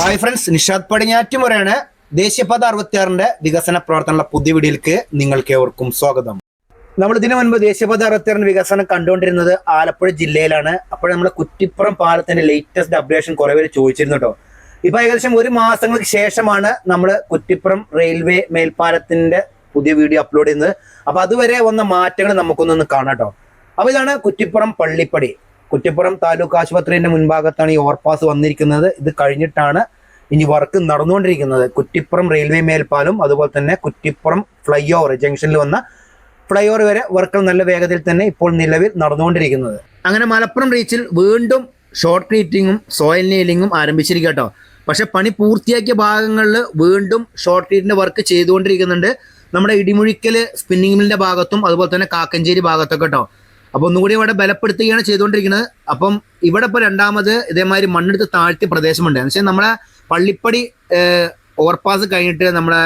Hi friends Nishad പടിഞ്ഞാറ്റുമുറയാണ് ദേശീയപാത അറുപത്തിയാറിന്റെ വികസന പ്രവർത്തനമുള്ള പുതിയ വീഡിയോയിലേക്ക് നിങ്ങൾക്ക് ഏവർക്കും സ്വാഗതം. നമ്മൾ ഇതിനു മുൻപ് ദേശീയപാത അറുപത്തിയാറിന്റെ വികസനം കണ്ടുകൊണ്ടിരുന്നത് ആലപ്പുഴ ജില്ലയിലാണ്. അപ്പോൾ നമ്മുടെ കുറ്റിപ്പുറം പാലത്തിന്റെ ലേറ്റസ്റ്റ് അപ്ഡേഷൻ കുറെ പേര് ചോദിച്ചിരുന്നു കേട്ടോ. ഇപ്പൊ ഏകദേശം ഒരു മാസങ്ങൾക്ക് ശേഷമാണ് നമ്മൾ കുറ്റിപ്പുറം റെയിൽവേ മേൽപ്പാലത്തിന്റെ പുതിയ വീഡിയോ അപ്ലോഡ് ചെയ്യുന്നത്. അപ്പൊ അതുവരെ വന്ന മാറ്റങ്ങൾ നമുക്കൊന്നൊന്ന് കാണാം കേട്ടോ. അപ്പൊ ഇതാണ് കുറ്റിപ്പുറം പള്ളിപ്പടി. കുറ്റിപ്പുറം താലൂക്ക് ആശുപത്രിന്റെ മുൻഭാഗത്താണ് ഈ ഓവർപാസ് വന്നിരിക്കുന്നത്. ഇത് കഴിഞ്ഞിട്ടാണ് ഇനി വർക്ക് നടന്നുകൊണ്ടിരിക്കുന്നത്. കുറ്റിപ്പുറം റെയിൽവേ മേൽപ്പാലും അതുപോലെ തന്നെ കുറ്റിപ്പുറം ഫ്ലൈ ഓവർ ജംഗ്ഷനിൽ വന്ന ഫ്ലൈ ഓവർ വരെ വർക്കുകൾ നല്ല വേഗത്തിൽ തന്നെ ഇപ്പോൾ നിലവിൽ നടന്നുകൊണ്ടിരിക്കുന്നത്. അങ്ങനെ മലപ്പുറം റീച്ചിൽ വീണ്ടും ഷോർട്ട് ട്രീറ്റിങ്ങും സോയിൽ നീലിങ്ങും ആരംഭിച്ചിരിക്കട്ടോ കേട്ടോ. പക്ഷെ പണി പൂർത്തിയാക്കിയ ഭാഗങ്ങളിൽ വീണ്ടും ഷോർട്ട് ട്രീറ്റിന്റെ വർക്ക് ചെയ്തുകൊണ്ടിരിക്കുന്നുണ്ട്. നമ്മുടെ ഇടിമുഴിക്കൽ സ്പിന്നിംഗ് മില്ലിന്റെ ഭാഗത്തും അതുപോലെ തന്നെ കാക്കഞ്ചേരി ഭാഗത്തൊക്കെ കേട്ടോ. അപ്പൊ ഒന്നുകൂടി ഇവിടെ ബലപ്പെടുത്തുകയാണ് ചെയ്തുകൊണ്ടിരിക്കുന്നത്. അപ്പം ഇവിടെ ഇപ്പൊ രണ്ടാമത് ഇതേമാതിരി മണ്ണെടുത്ത് താഴ്ത്തി പ്രദേശമുണ്ട്. എന്ന് വെച്ചാൽ നമ്മളെ പള്ളിപ്പടി ഓവർപാസ് കഴിഞ്ഞിട്ട് നമ്മളെ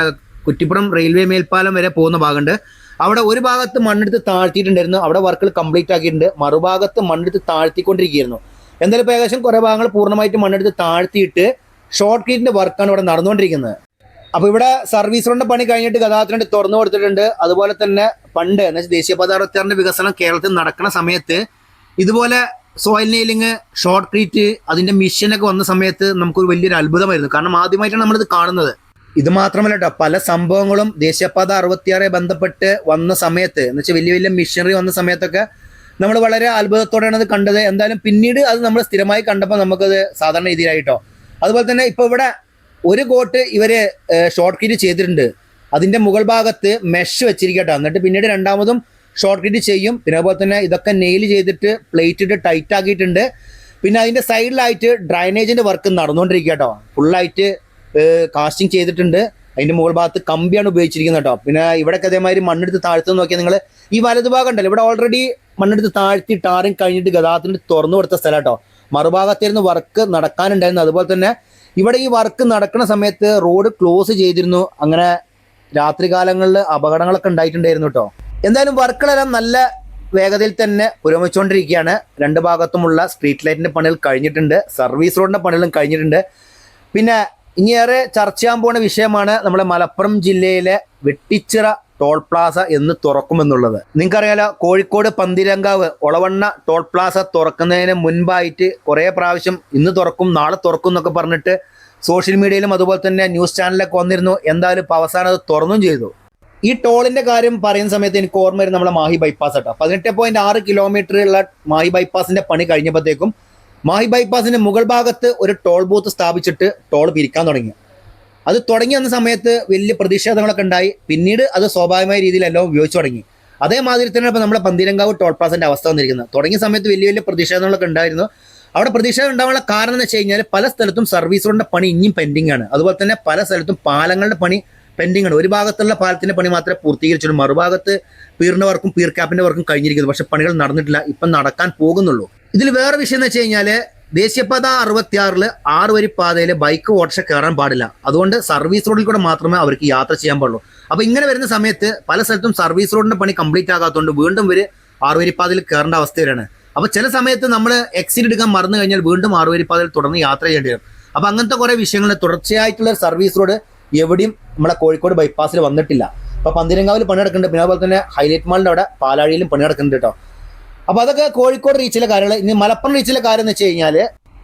കുറ്റിപ്പുറം റെയിൽവേ മേൽപ്പാലം വരെ പോകുന്ന ഭാഗമുണ്ട്. അവിടെ ഒരു ഭാഗത്ത് മണ്ണെടുത്ത് താഴ്ത്തിയിട്ടുണ്ടായിരുന്നു. അവിടെ വർക്കുകൾ കംപ്ലീറ്റ് ആക്കിയിട്ടുണ്ട്. മറുഭാഗത്ത് മണ്ണെടുത്ത് താഴ്ത്തിക്കൊണ്ടിരിക്കുകയായിരുന്നു. എന്തായാലും ഇപ്പോൾ ഏകദേശം കുറെ ഭാഗങ്ങൾ പൂർണമായിട്ട് മണ്ണെടുത്ത് താഴ്ത്തിയിട്ട് ഷോർട്ട് കീറ്റിന്റെ വർക്കാണ് ഇവിടെ നടന്നുകൊണ്ടിരിക്കുന്നത്. അപ്പൊ ഇവിടെ സർവീസ് റോഡിന്റെ പണി കഴിഞ്ഞിട്ട് ഗതാഗതത്തിന് തുറന്നു കൊടുത്തിട്ടുണ്ട്. അതുപോലെ തന്നെ പണ്ട് എന്ന് വെച്ചാൽ ദേശീയപാത അറുപത്തിയാറിന്റെ വികസനം കേരളത്തിൽ നടക്കുന്ന സമയത്ത് ഇതുപോലെ സോയിൽ നെയിലിംഗ് ഷോർട്ട് ക്രീറ്റ് അതിന്റെ മിഷനൊക്കെ വന്ന സമയത്ത് നമുക്കൊരു വലിയൊരു അത്ഭുതമായിരുന്നു. കാരണം ആദ്യമായിട്ടാണ് നമ്മളിത് കാണുന്നത്. ഇത് മാത്രമല്ല കേട്ടോ പല സംഭവങ്ങളും ദേശീയപാത അറുപത്തിയാറെ ബന്ധപ്പെട്ട് വന്ന സമയത്ത് എന്ന് വെച്ചാൽ വലിയ വലിയ മിഷനറി വന്ന സമയത്തൊക്കെ നമ്മൾ വളരെ അത്ഭുതത്തോടെയാണ് അത് കണ്ടത്. എന്തായാലും പിന്നീട് അത് നമ്മൾ സ്ഥിരമായി കണ്ടപ്പോൾ നമുക്കത് സാധാരണ രീതിയിലായിട്ടോ അതുപോലെ തന്നെ ഇപ്പൊ ഇവിടെ ഒരു കോട്ട് ഇവർ ഷോർട്ട് കിറ്റ് ചെയ്തിട്ടുണ്ട്. അതിന്റെ മുകൾ ഭാഗത്ത് മെഷ് വെച്ചിരിക്കട്ടോ. എന്നിട്ട് പിന്നീട് രണ്ടാമതും ഷോർട്ട് കിറ്റ് ചെയ്യും. പിന്നെ അതുപോലെ തന്നെ ഇതൊക്കെ നെയിൽ ചെയ്തിട്ട് പ്ലേറ്റ് ഇട്ട് ടൈറ്റ് ആക്കിയിട്ടുണ്ട്. പിന്നെ അതിന്റെ സൈഡിലായിട്ട് ഡ്രൈനേജിന്റെ വർക്ക് നടന്നുകൊണ്ടിരിക്കുക കേട്ടോ ഫുള്ളായിട്ട് കാസ്റ്റിംഗ് ചെയ്തിട്ടുണ്ട്. അതിന്റെ മുകൾ ഭാഗത്ത് കമ്പിയാണ് ഉപയോഗിച്ചിരിക്കുന്നത് കേട്ടോ. പിന്നെ ഇവിടെയൊക്കെ അതേമാതിരി മണ്ണെടുത്ത് താഴ്ത്തു നോക്കിയാൽ നിങ്ങൾ ഈ വലതുഭാഗം ഉണ്ടല്ലോ. ഇവിടെ ഓൾറെഡി മണ്ണെടുത്ത് താഴ്ത്തി ടാറിങ് കഴിഞ്ഞിട്ട് ഗതാഗതത്തിന് തുറന്നു കൊടുത്ത സ്ഥലം കേട്ടോ. മറുഭാഗത്തിരുന്ന് വർക്ക് നടക്കാനുണ്ടായിരുന്നു. അതുപോലെ തന്നെ ഇവിടെ ഈ വർക്ക് നടക്കുന്ന സമയത്ത് റോഡ് ക്ലോസ് ചെയ്തിരുന്നു. അങ്ങനെ രാത്രി കാലങ്ങളിൽ അപകടങ്ങളൊക്കെ ഉണ്ടായിട്ടുണ്ടായിരുന്നു കേട്ടോ എന്തായാലും വർക്കുകളെല്ലാം നല്ല വേഗതയിൽ തന്നെ പുരോഗമിച്ചുകൊണ്ടിരിക്കുകയാണ്. രണ്ട് ഭാഗത്തുമുള്ള സ്ട്രീറ്റ് ലൈറ്റിന്റെ പണികൾ കഴിഞ്ഞിട്ടുണ്ട്. സർവീസ് റോഡിന്റെ പണികളും കഴിഞ്ഞിട്ടുണ്ട്. പിന്നെ ഇനി ഏറെ ചർച്ച ചെയ്യാൻ പോകുന്ന വിഷയമാണ് നമ്മുടെ മലപ്പുറം ജില്ലയിലെ വെട്ടിച്ചിറ ടോൾ പ്ലാസ എന്ന് തുറക്കുമെന്നുള്ളത്. നിങ്ങൾക്കറിയാലോ കോഴിക്കോട് പന്തിരങ്കാവ് ഒളവണ്ണ ടോൾ പ്ലാസ തുറക്കുന്നതിന് മുൻപായിട്ട് കുറേ പ്രാവശ്യം ഇന്ന് തുറക്കും നാളെ തുറക്കും എന്നൊക്കെ പറഞ്ഞിട്ട് സോഷ്യൽ മീഡിയയിലും അതുപോലെ തന്നെ ന്യൂസ് ചാനലിലൊക്കെ വന്നിരുന്നു. എന്തായാലും ഇപ്പോൾ അവസാനം അത് തുറന്നും ചെയ്തു. ഈ ടോളിന്റെ കാര്യം പറയുന്ന സമയത്ത് എനിക്ക് ഓർമ്മ വരും നമ്മളെ മാഹി ബൈപ്പാസ് കേട്ടോ. പതിനെട്ട് പോയിന്റ് ആറ് കിലോമീറ്റർ ഉള്ള മാഹി ബൈപ്പാസിന്റെ പണി കഴിഞ്ഞപ്പോഴത്തേക്കും മാഹി ബൈപ്പാസിന്റെ മുകൾ ഭാഗത്ത് ഒരു ടോൾ ബൂത്ത് സ്ഥാപിച്ചിട്ട് ടോൾ പിരിക്കാൻ തുടങ്ങി. അത് തുടങ്ങി വന്ന സമയത്ത് വലിയ പ്രതിഷേധങ്ങളൊക്കെ ഉണ്ടായി. പിന്നീട് അത് സ്വാഭാവികമായ രീതിയിൽ എല്ലാം ഉപയോഗിച്ചു തുടങ്ങി. അതേമാതിരി തന്നെ ഇപ്പോൾ നമ്മുടെ പന്തിരങ്കാവ് ടോൾ പ്ലാസിന്റെ അവസ്ഥ വന്നിരിക്കുന്നത് തുടങ്ങിയ സമയത്ത് വലിയ വലിയ പ്രതിഷേധങ്ങളൊക്കെ ഉണ്ടായിരുന്നു. അവിടെ പ്രതിഷേധം ഉണ്ടാവാനുള്ള കാരണം എന്ന് വെച്ച് കഴിഞ്ഞാൽ പല സ്ഥലത്തും സർവീസ് പണി ഇനിയും പെൻഡിങ് ആണ്. അതുപോലെ തന്നെ പല സ്ഥലത്തും പാലങ്ങളുടെ പണി പെൻഡിങ് ആണ്. ഒരു ഭാഗത്തുള്ള പാലത്തിന്റെ പണി മാത്രമേ പൂർത്തീകരിച്ചുള്ളൂ മറുഭാഗത്ത് പീറിന്റെ വർക്കും പീർ ക്യാപ്പിന്റെ വർക്കും കഴിഞ്ഞിരിക്കുന്നു. പക്ഷേ പണികൾ നടന്നിട്ടില്ല. ഇപ്പം നടക്കാൻ പോകുന്നുള്ളൂ. ഇതിൽ വേറെ വിഷയം എന്ന് വെച്ച് കഴിഞ്ഞാൽ ദേശീയപാത അറുപത്തിയാറിൽ ആറ് വരി പാതയിൽ ബൈക്ക് ഓട്ടർ കയറാൻ പാടില്ല. അതുകൊണ്ട് സർവീസ് റോഡിൽ കൂടെ മാത്രമേ അവർക്ക് യാത്ര ചെയ്യാൻ പാടുള്ളൂ. അപ്പൊ ഇങ്ങനെ വരുന്ന സമയത്ത് പല സ്ഥലത്തും സർവീസ് റോഡിന്റെ പണി കംപ്ലീറ്റ് ആകാത്തതുകൊണ്ട് വീണ്ടും ഇവർ ആറുവരിപ്പാതയിൽ കയറേണ്ട അവസ്ഥ വരെയാണ് അപ്പൊ ചില സമയത്ത് നമ്മൾ എക്സിറ്റ് എടുക്കാൻ മറന്നു കഴിഞ്ഞാൽ വീണ്ടും ആറുവരിപ്പാതയിൽ തുടർന്ന് യാത്ര ചെയ്യേണ്ടി വരും. അപ്പൊ അങ്ങനത്തെ കുറെ വിഷയങ്ങൾ തുടർച്ചയായിട്ടുള്ള സർവീസ് റോഡ് എവിടെയും നമ്മളെ കോഴിക്കോട് ബൈപ്പാസിൽ വന്നിട്ടില്ല. അപ്പൊ പന്തിരങ്കാവിൽ പണിയെടുക്കുന്നുണ്ട്. പിന്നെ അതുപോലെ തന്നെ ഹൈലൈറ്റ് മാളിന്റെ അവിടെ പാലാഴിയിലും പണിയെടുക്കുന്നുണ്ട് കേട്ടോ അപ്പൊ അതൊക്കെ കോഴിക്കോട് റീച്ചിലെ കാര്യങ്ങൾ ഇനി മലപ്പുറം റീച്ചിലെ കാര്യം എന്ന് വെച്ച് കഴിഞ്ഞാൽ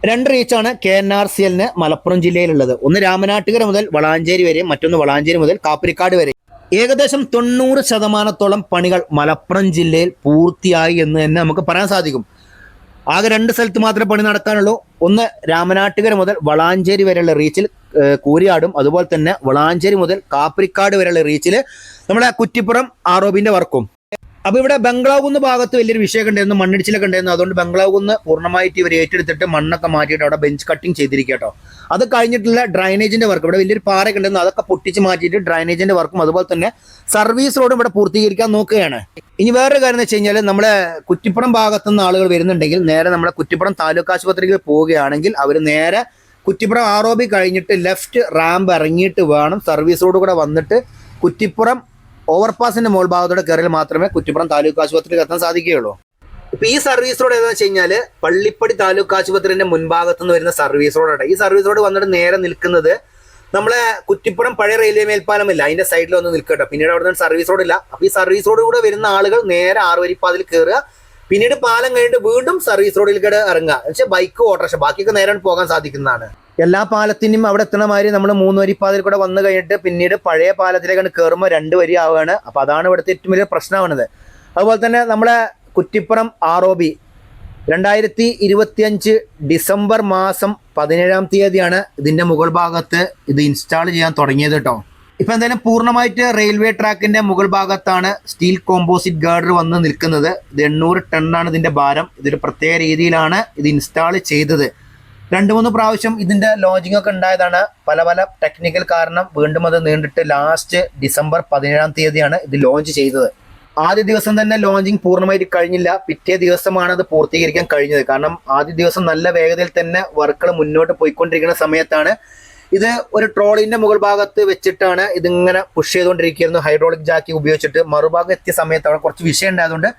രണ്ട് റീച്ചാണ് കെ എൻ ആർ സി എല്ലിന് മലപ്പുറം ജില്ലയിലുള്ളത്. ഒന്ന് രാമനാട്ടുകര മുതൽ വളാഞ്ചേരി വരെ മറ്റൊന്ന് വളാഞ്ചേരി മുതൽ കാപ്പിരിക്കാട് വരെ ഏകദേശം തൊണ്ണൂറ് ശതമാനത്തോളം പണികൾ മലപ്പുറം ജില്ലയിൽ പൂർത്തിയായി എന്ന് തന്നെ നമുക്ക് പറയാൻ സാധിക്കും. ആകെ രണ്ട് സ്ഥലത്ത് മാത്രമേ പണി നടക്കാനുള്ളൂ. ഒന്ന് രാമനാട്ടുകര മുതൽ വളാഞ്ചേരി വരെയുള്ള റീച്ചിൽ കൂരിയാടും. അതുപോലെ തന്നെ വളാഞ്ചേരി മുതൽ കാപ്പിരിക്കാട് വരെയുള്ള റീച്ചിൽ നമ്മുടെ കുറ്റിപ്പുറം ആറോബിന്റെ വർക്കും. അപ്പൊ ഇവിടെ ബംഗ്ലാവ് കുന്ന് ഭാഗത്ത് വലിയൊരു വിഷയമൊക്കെ ഉണ്ടായിരുന്നു മണ്ണിടിച്ചിലൊക്കെ ഉണ്ടായിരുന്നു. അതുകൊണ്ട് ബംഗ്ലാവ് കുന്ന് പൂർണമായിട്ട് ഇവർ ഏറ്റെടുത്തിട്ട് മണ്ണൊക്കെ മാറ്റിയിട്ട് അവിടെ ബെഞ്ച് കട്ടിങ് ചെയ്തിരിക്കട്ടോ കേട്ടോ. അത് കഴിഞ്ഞിട്ടുള്ള ഡ്രൈനേജിന്റെ വർക്ക് ഇവിടെ വലിയൊരു പാറയൊക്കെ ഉണ്ടായിരുന്നു അതൊക്കെ പൊട്ടിച്ച് മാറ്റിയിട്ട് ഡ്രൈനേജിന്റെ വർക്കും അതുപോലെ തന്നെ സർവീസ് റോഡും ഇവിടെ പൂർത്തീകരിക്കാൻ നോക്കുകയാണ്. ഇനി വേറൊരു കാര്യം എന്ന് വെച്ച് കഴിഞ്ഞാൽ നമ്മുടെ കുറ്റിപ്പുറം ഭാഗത്തുനിന്ന് ആളുകൾ വരുന്നുണ്ടെങ്കിൽ നേരെ നമ്മുടെ കുറ്റിപ്പുറം താലൂക്ക് ആശുപത്രിയിൽ പോവുകയാണെങ്കിൽ അവർ നേരെ കുറ്റിപ്പുറം ആറോബി കഴിഞ്ഞിട്ട് ലെഫ്റ്റ് റാമ്പ് ഇറങ്ങിയിട്ട് വേണം സർവീസ് റോഡ് കൂടെ വന്നിട്ട് കുറ്റിപ്പുറം ഓവർപാസിന്റെ മുകൾ ഭാഗത്തോടെ കയറിയാൽ മാത്രമേ കുറ്റിപ്പുറം താലൂക്ക് ആശുപത്രിയിൽ എത്താൻ സാധിക്കുകയുള്ളൂ. ഇപ്പൊ ഈ സർവീസ് റോഡ് ഏതാണെന്ന് വെച്ച് കഴിഞ്ഞാൽ പള്ളിപ്പടി താലൂക്ക് ആശുപത്രിന്റെ മുൻഭാഗത്ത് നിന്ന് വരുന്ന സർവീസ് റോഡാണ് ഈ സർവീസ് റോഡ് വന്നിട്ട് നേരെ നിൽക്കുന്നത് നമ്മളെ കുറ്റിപ്പുറം പഴയ റെയിൽവേ മേൽപ്പാലമില്ല. അതിന്റെ സൈഡിൽ വന്ന് നിൽക്കട്ടോ പിന്നീട് അവിടെ നിന്ന് സർവീസ് ഇല്ല. അപ്പൊ ഈ സർവീസ് റോഡ് കൂടെ വരുന്ന ആളുകൾ നേരെ ആറുവരിപ്പാതിൽ കയറുക. പിന്നീട് പാലം കഴിഞ്ഞിട്ട് വീണ്ടും സർവീസ് റോഡിൽ കൂടെ ഇറങ്ങുക. പക്ഷേ ബൈക്ക് ഓട്ടോറിക്ഷ. ബാക്കിയൊക്കെ നേരെ പോകാൻ സാധിക്കുന്നതാണ്. എല്ലാ പാലത്തിനും അവിടെ എത്തണ മാതിരി നമ്മൾ മൂന്ന് വരിപ്പാതിൽ കൂടെ വന്നു കഴിഞ്ഞിട്ട് പിന്നീട് പഴയ പാലത്തിലേക്കാണ് കയറുമ്പോൾ രണ്ട് വരി ആവുകയാണ്. അപ്പോൾ അതാണ് ഇവിടുത്തെ ഏറ്റവും വലിയ പ്രശ്നമാണത് അതുപോലെ തന്നെ നമ്മളെ കുറ്റിപ്പുറം ആർ ഒ ബി രണ്ടായിരത്തി ഇരുപത്തിയഞ്ച് ഡിസംബർ മാസം പതിനേഴാം തീയതിയാണ് ഇതിന്റെ മുകൾ ഭാഗത്ത് ഇത് ഇൻസ്റ്റാൾ ചെയ്യാൻ തുടങ്ങിയത് കേട്ടോ. ഇപ്പം എന്തായാലും പൂർണമായിട്ട് റെയിൽവേ ട്രാക്കിന്റെ മുകൾ ഭാഗത്താണ് സ്റ്റീൽ കോമ്പോസിറ്റ് ഗാർഡർ വന്ന് നിൽക്കുന്നത്. ഇത് എണ്ണൂറ് ടണ്ണാണ് ഇതിന്റെ ഭാരം. ഇതൊരു പ്രത്യേക രീതിയിലാണ് ഇത് ഇൻസ്റ്റാൾ ചെയ്തത്. രണ്ട് മൂന്ന് പ്രാവശ്യം ഇതിന്റെ ലോഞ്ചിങ് ഒക്കെ ഉണ്ടായതാണ്. പല പല ടെക്നിക്കൽ കാരണം വീണ്ടും അത് നീണ്ടിട്ട് ലാസ്റ്റ് ഡിസംബർ പതിനേഴാം തീയതിയാണ് ഇത് ലോഞ്ച് ചെയ്തത്. ആദ്യ ദിവസം തന്നെ ലോഞ്ചിങ് പൂർണമായിട്ട് കഴിഞ്ഞില്ല. പിറ്റേ ദിവസമാണ് അത് പൂർത്തീകരിക്കാൻ കഴിഞ്ഞത്. കാരണം ആദ്യ ദിവസം നല്ല വേഗതയിൽ തന്നെ വർക്കുകൾ മുന്നോട്ട് പോയിക്കൊണ്ടിരിക്കുന്ന സമയത്താണ് ഇത് ഒരു ട്രോളിന്റെ മുകൾ ഭാഗത്ത് വെച്ചിട്ടാണ് ഇതിങ്ങനെ പുഷ് ചെയ്തുകൊണ്ടിരിക്കുന്നു ഹൈഡ്രോളിക് ജാക്കി ഉപയോഗിച്ചിട്ട്. മറുഭാഗം എത്തിയ സമയത്ത് അവിടെ കുറച്ച് വിഷയം ഉണ്ടായതുകൊണ്ട്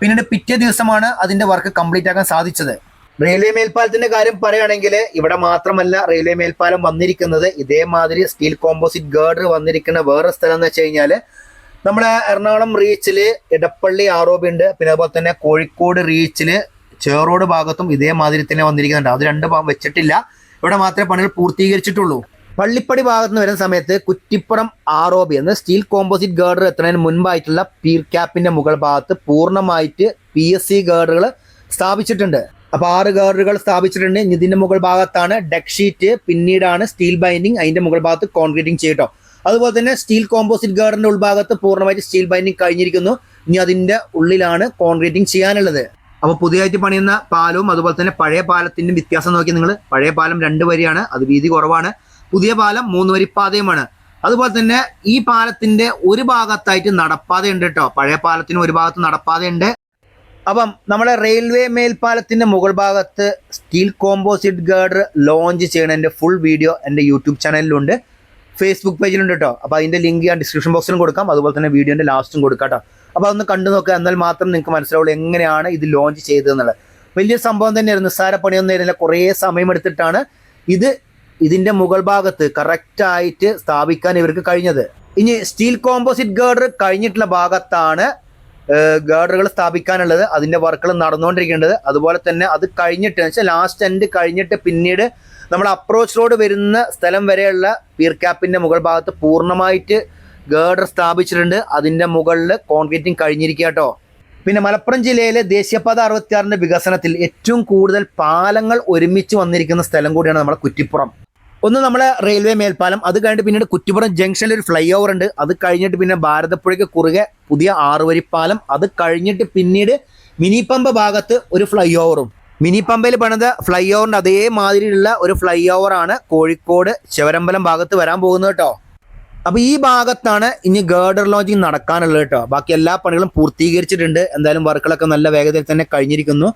പിന്നീട് പിറ്റേ ദിവസമാണ് അതിന്റെ വർക്ക് കംപ്ലീറ്റ് ആക്കാൻ സാധിച്ചത്. റെയിൽവേ മേൽപ്പാലത്തിന്റെ കാര്യം പറയുകയാണെങ്കിൽ ഇവിടെ മാത്രമല്ല റെയിൽവേ മേൽപ്പാലം വന്നിരിക്കുന്നത്. ഇതേമാതിരി സ്റ്റീൽ കോമ്പോസിറ്റ് ഗേർഡർ വന്നിരിക്കുന്ന വേറെ സ്ഥലം എന്ന് വെച്ച് കഴിഞ്ഞാൽ നമ്മുടെ എറണാകുളം റീച്ചിൽ ഇടപ്പള്ളി ആറോബി ഉണ്ട്. പിന്നെ അതുപോലെ തന്നെ കോഴിക്കോട് റീച്ചിൽ ചേറോട് ഭാഗത്തും ഇതേമാതിരി തന്നെ വന്നിരിക്കുന്നുണ്ട്. അത് രണ്ട് ഭാഗം വെച്ചിട്ടില്ല. ഇവിടെ മാത്രമേ പണികൾ പൂർത്തീകരിച്ചിട്ടുള്ളൂ. പള്ളിപ്പടി ഭാഗത്ത് നിന്ന് വരുന്ന സമയത്ത് കുറ്റിപ്പുറം ആറോബി എന്ന സ്റ്റീൽ കോമ്പോസിറ്റ് ഗേർഡർ എത്തുന്നതിന് മുൻപായിട്ടുള്ള പീർ ക്യാപ്പിന്റെ മുകൾ ഭാഗത്ത് പൂർണമായിട്ട് പി എസ് സി ഗേർഡറുകൾ സ്ഥാപിച്ചിട്ടുണ്ട്. അപ്പൊ ആറ് ഗേർഡറുകൾ സ്ഥാപിച്ചിട്ടുണ്ട്. ഇതിന്റെ മുകൾ ഭാഗത്താണ് ഡെക്ക് ഷീറ്റ് പിന്നീടാണ് സ്റ്റീൽ ബൈൻഡിങ് അതിന്റെ മുകൾ ഭാഗത്ത് കോൺക്രീറ്റിംഗ് ചെയ്യട്ടോ അതുപോലെ തന്നെ സ്റ്റീൽ കോമ്പോസിറ്റ് ഗാർഡിന്റെ ഉൾഭാഗത്ത് പൂർണമായിട്ട് സ്റ്റീൽ ബൈൻഡിങ് കഴിഞ്ഞിരിക്കുന്നു. ഇനി അതിന്റെ ഉള്ളിലാണ് കോൺക്രീറ്റിംഗ് ചെയ്യാനുള്ളത്. അപ്പോൾ പുതിയതായിട്ട് പണിയുന്ന പാലവും അതുപോലെ തന്നെ പഴയ പാലത്തിന്റെ വ്യത്യാസം നോക്കി നിങ്ങൾ. പഴയ പാലം രണ്ട് വരിയാണ് അത് വീതി കുറവാണ്. പുതിയ പാലം മൂന്ന് വരി പാതയുമാണ്. അതുപോലെ തന്നെ ഈ പാലത്തിന്റെ ഒരു ഭാഗത്തായിട്ട് നടപ്പാതയുണ്ട് കേട്ടോ. പഴയ പാലത്തിന് ഒരു ഭാഗത്ത് നടപ്പാതയുണ്ട്. അപ്പം നമ്മളെ റെയിൽവേ മേൽപ്പാലത്തിന്റെ മുകൾ ഭാഗത്ത് സ്റ്റീൽ കോമ്പോസിറ്റ് ഗാർഡർ ലോഞ്ച് ചെയ്യണതിന്റെ ഫുൾ വീഡിയോ എന്റെ യൂട്യൂബ് ചാനലിലുണ്ട്. ഫേസ്ബുക്ക് പേജിലുണ്ട് കേട്ടോ. അപ്പോൾ അതിന്റെ ലിങ്ക് ഞാൻ ഡിസ്ക്രിപ്ഷൻ ബോക്സിലും കൊടുക്കാം. അതുപോലെ തന്നെ വീഡിയോന്റെ ലാസ്റ്റും കൊടുക്കാം കേട്ടോ. അപ്പോൾ അതൊന്ന് കണ്ടു നോക്കുക എന്നാൽ മാത്രം നിങ്ങൾക്ക് മനസ്സിലാവുള്ളൂ എങ്ങനെയാണ് ഇത് ലോഞ്ച് ചെയ്തതെന്നുള്ളത്. വലിയ സംഭവം തന്നെയായിരുന്നു. നിസ്സാര പണിയൊന്നും ആയിരുന്നില്ല. കുറേ സമയമെടുത്തിട്ടാണ് ഇത് ഇതിന്റെ മുകൾ ഭാഗത്ത് കറക്റ്റായിട്ട് സ്ഥാപിക്കാൻ ഇവർക്ക് കഴിഞ്ഞത്. ഇനി സ്റ്റീൽ കോമ്പോസിറ്റ് ഗേർഡർ കഴിഞ്ഞിട്ടുള്ള ഭാഗത്താണ് ഗാർഡറുകൾ സ്ഥാപിക്കാനുള്ളത് അതിന്റെ വർക്കുകൾ നടന്നുകൊണ്ടിരിക്കേണ്ടത്. അതുപോലെ തന്നെ അത് കഴിഞ്ഞിട്ട് വെച്ചാൽ ലാസ്റ്റ് എൻഡ് കഴിഞ്ഞിട്ട് പിന്നീട് നമ്മൾ അപ്രോച്ച് റോഡ് വരുന്ന സ്ഥലം വരെയുള്ള പീർ ക്യാപ്പിന്റെ മുകൾ ഭാഗത്ത് പൂർണമായിട്ട് ഗേർഡർ സ്ഥാപിച്ചിട്ടുണ്ട്. അതിന്റെ മുകളിൽ കോൺക്രീറ്റിംഗ് കഴിഞ്ഞിരിക്കുക പിന്നെ മലപ്പുറം ജില്ലയിലെ ദേശീയപാത അറുപത്തിയാറിന്റെ വികസനത്തിൽ ഏറ്റവും കൂടുതൽ പാലങ്ങൾ ഒരുമിച്ച് വന്നിരിക്കുന്ന സ്ഥലം കൂടിയാണ് നമ്മുടെ കുറ്റിപ്പുറം. ഒന്ന് നമ്മളെ റെയിൽവേ മേൽപ്പാലം അത് കഴിഞ്ഞിട്ട് പിന്നീട് കുറ്റിപ്പുറം ജംഗ്ഷനിൽ ഒരു ഫ്ലൈ ഓവർ ഉണ്ട്. അത് കഴിഞ്ഞിട്ട് പിന്നെ ഭാരതപ്പുഴയ്ക്ക് കുറുകെ പുതിയ ആറുവരിപ്പാലം. അത് കഴിഞ്ഞിട്ട് പിന്നീട് മിനി പമ്പ് ഭാഗത്ത് ഒരു ഫ്ലൈ ഓവറും മിനി പമ്പയിൽ പണിത ഫ്ലൈ ഓവറിന്റെ അതേമാതിരിയുള്ള ഒരു ഫ്ലൈ ആണ് കോഴിക്കോട് ശിവരമ്പലം ഭാഗത്ത് വരാൻ പോകുന്നത് കേട്ടോ. അപ്പൊ ഈ ഭാഗത്താണ് ഇനി ഗേർഡർ ലോഞ്ചിങ് നടക്കാനുള്ളത് കേട്ടോ. ബാക്കി എല്ലാ പണികളും പൂർത്തീകരിച്ചിട്ടുണ്ട്. എന്തായാലും വർക്കുകളൊക്കെ നല്ല വേഗതയിൽ തന്നെ കഴിഞ്ഞിരിക്കുന്നു.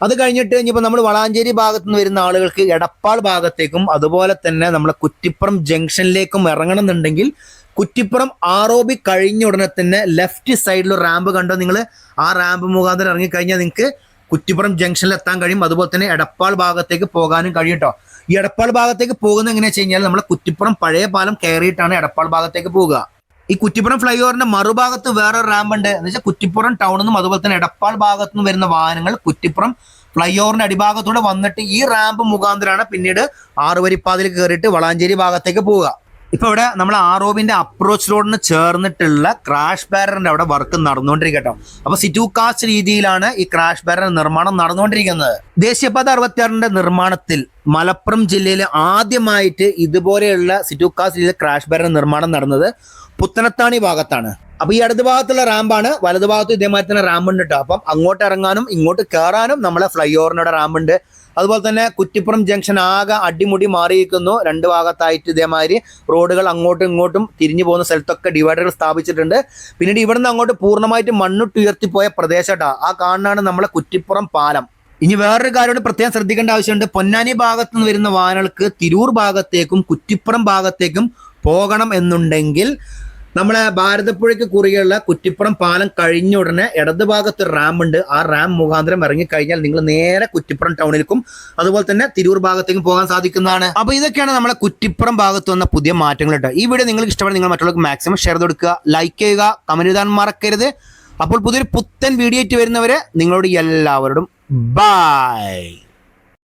അത് കഴിഞ്ഞിട്ട് ഇനിയിപ്പോൾ നമ്മൾ വളാഞ്ചേരി ഭാഗത്ത് നിന്ന് വരുന്ന ആളുകൾക്ക് എടപ്പാൾ ഭാഗത്തേക്കും അതുപോലെ തന്നെ നമ്മളെ കുറ്റിപ്പുറം ജംഗ്ഷനിലേക്കും ഇറങ്ങണം എന്നുണ്ടെങ്കിൽ കുറ്റിപ്പുറം ആർ ഒ ബി കഴിഞ്ഞ ഉടനെ തന്നെ ലെഫ്റ്റ് സൈഡിൽ റാമ്പ് കണ്ടോ? നിങ്ങൾ ആ റാമ്പ് മുഖാന്തരം ഇറങ്ങിക്കഴിഞ്ഞാൽ നിങ്ങൾക്ക് കുറ്റിപ്പുറം ജംഗ്ഷനിൽ എത്താൻ കഴിയും. അതുപോലെ തന്നെ എടപ്പാൾ ഭാഗത്തേക്ക് പോകാനും കഴിയും കേട്ടോ ഈ എടപ്പാൾ ഭാഗത്തേക്ക് പോകുന്നത് എങ്ങനെയാണെന്ന് വെച്ച് കഴിഞ്ഞാൽ നമ്മൾ കുറ്റിപ്പുറം പഴയ പാലം കയറിയിട്ടാണ് എടപ്പാൾ ഭാഗത്തേക്ക് പോകുക ഈ കുറ്റിപ്പുറം ഫ്ലൈ ഓവറിന്റെ മറുഭാഗത്ത് വേറെ റാമ്പ് ഉണ്ട്. എന്ന് വെച്ചാൽ കുറ്റിപ്പുറം ടൗണിൽ നിന്നും അതുപോലെ തന്നെ എടപ്പാൾ ഭാഗത്തു നിന്നും വരുന്ന വാഹനങ്ങൾ കുറ്റിപ്പുറം ഫ്ലൈ ഓവറിന്റെ അടിഭാഗത്തൂടെ വന്നിട്ട് ഈ റാമ്പ് മുഖാന്തരമാണ് പിന്നീട് ആറുവരിപ്പാതിൽ കയറിയിട്ട് വളാഞ്ചേരി ഭാഗത്തേക്ക് പോവുക. ഇപ്പൊ ഇവിടെ നമ്മൾ ആറോബിന്റെ അപ്രോച്ച് റോഡിന് ചേർന്നിട്ടുള്ള ക്രാഷ് ബാരറിന്റെ അവിടെ വർക്ക് നടന്നുകൊണ്ടിരിക്കട്ടോ അപ്പൊ സിറ്റു കാസ്റ്റ് രീതിയിലാണ് ഈ ക്രാഷ് ബാരർ നിർമ്മാണം നടന്നുകൊണ്ടിരിക്കുന്നത്. ദേശീയപാത അറുപത്തിയാറിന്റെ നിർമ്മാണത്തിൽ മലപ്പുറം ജില്ലയിൽ ആദ്യമായിട്ട് ഇതുപോലെയുള്ള സിറ്റു കാസ്റ്റ് രീതിയിൽ ക്രാഷ് ബാരർ നിർമ്മാണം നടന്നത് പുത്തനത്താണി ഭാഗത്താണ്. അപ്പൊ ഈ ഇടത് ഭാഗത്തുള്ള റാമ്പാണ് വലതു ഭാഗത്ത് ഇതേമാതിരി തന്നെ റാമ്പ് ഉണ്ട് കേട്ടോ. അപ്പം അങ്ങോട്ട് ഇറങ്ങാനും ഇങ്ങോട്ട് കയറാനും നമ്മളെ ഫ്ലൈ ഓവറിനോട് റാമ്പ് ഉണ്ട്. അതുപോലെ തന്നെ കുറ്റിപ്പുറം ജംഗ്ഷൻ ആകെ അടിമുടി മാറിയിരിക്കുന്നു. രണ്ട് ഭാഗത്തായിട്ട് ഇതേമാതിരി റോഡുകൾ അങ്ങോട്ടും ഇങ്ങോട്ടും തിരിഞ്ഞു പോകുന്ന സ്ഥലത്തൊക്കെ ഡിവൈഡറുകൾ സ്ഥാപിച്ചിട്ടുണ്ട്. പിന്നീട് ഇവിടുന്ന് അങ്ങോട്ട് പൂർണമായിട്ട് മണ്ണിട്ട് ഉയർത്തിപ്പോയ പ്രദേശട്ടാ. ആ കാണാണ് നമ്മളെ കുറ്റിപ്പുറം പാലം. ഇനി വേറൊരു കാര്യം പ്രത്യേകം ശ്രദ്ധിക്കേണ്ട ആവശ്യമുണ്ട്. പൊന്നാനി ഭാഗത്ത് നിന്ന് വരുന്ന വാഹനങ്ങൾക്ക് തിരൂർ ഭാഗത്തേക്കും കുറ്റിപ്പുറം ഭാഗത്തേക്കും പോകണം എന്നുണ്ടെങ്കിൽ നമ്മളെ ഭാരതപ്പുഴയ്ക്ക് കുറുകെയുള്ള കുറ്റിപ്പുറം പാലം കഴിഞ്ഞ ഉടനെ ഇടത് ഭാഗത്ത് റാം ഉണ്ട്. ആ റാം മുഖാന്തരം ഇറങ്ങി കഴിഞ്ഞാൽ നിങ്ങൾ നേരെ കുറ്റിപ്പുറം ടൗണിലേക്കും അതുപോലെ തന്നെ തിരൂർ ഭാഗത്തേക്കും പോകാൻ സാധിക്കുന്നതാണ്. അപ്പൊ ഇതൊക്കെയാണ് നമ്മളെ കുറ്റിപ്പുറം ഭാഗത്ത് വന്ന പുതിയ മാറ്റങ്ങൾ കേട്ടോ. ഈ വീഡിയോ നിങ്ങൾക്ക് ഇഷ്ടപ്പെടുന്ന നിങ്ങൾ മറ്റുള്ളവർക്ക് മാക്സിമം ഷെയർ കൊടുക്കുക ലൈക്ക് ചെയ്യുക കമന്റ് എഴുതാൻ മറക്കരുത്. അപ്പോൾ പുതിയൊരു പുത്തൻ വീഡിയോ ആയിട്ട് വരുന്നവരെ നിങ്ങളോട് എല്ലാവരോടും ബൈ